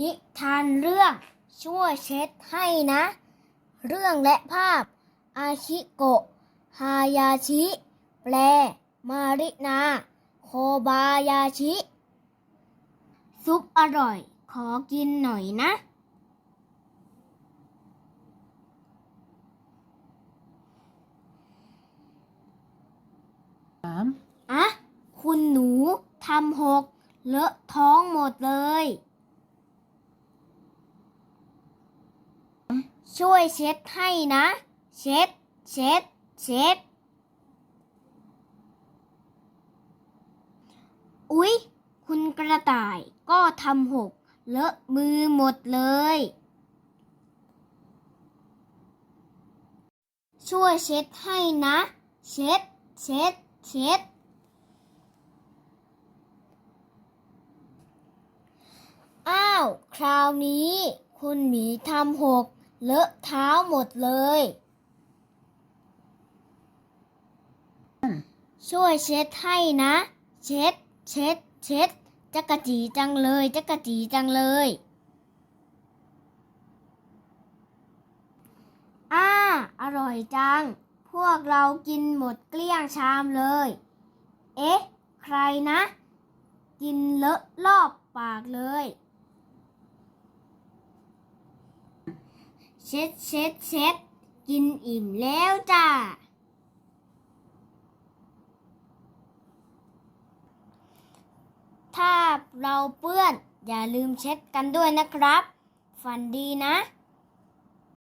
นิทานเรื่องช่วยเช็ดให้นะ เรื่องและภาพ อาชิโกะ ฮายาชิ แปล มารินา โคบายาชิ ซุปอร่อย ขอกินหน่อยนะสามอะคุณหนูทำหก เลอะท้องหมดเลย ช่วยเช็ดให้นะ เช็ด เช็ด เช็ด อุ๊ย คุณกระต่ายก็ทำหก เลอะมือหมดเลย ช่วยเช็ดให้นะ เช็ด เช็ด เช็ดอ้าว คราวนี้ คุณหมีทำหก เลอะเท้าหมดเลย ช่วยเช็ดให้นะ เช็ด เช็ด เช็ดจักระจีจังเลยจักระจีจังเลย อ้า อร่อยจัง พวกเรากินหมดเกลี้ยงชามเลย เอ๊ะ ใครนะ กินเลอะรอบปากเลย เช็ดเช็ดเช็ดกินอิ่มแล้วจ้า ถ้าเราเปื้อนอย่าลืมเช็ดกันด้วยนะครับ ฝันดีนะ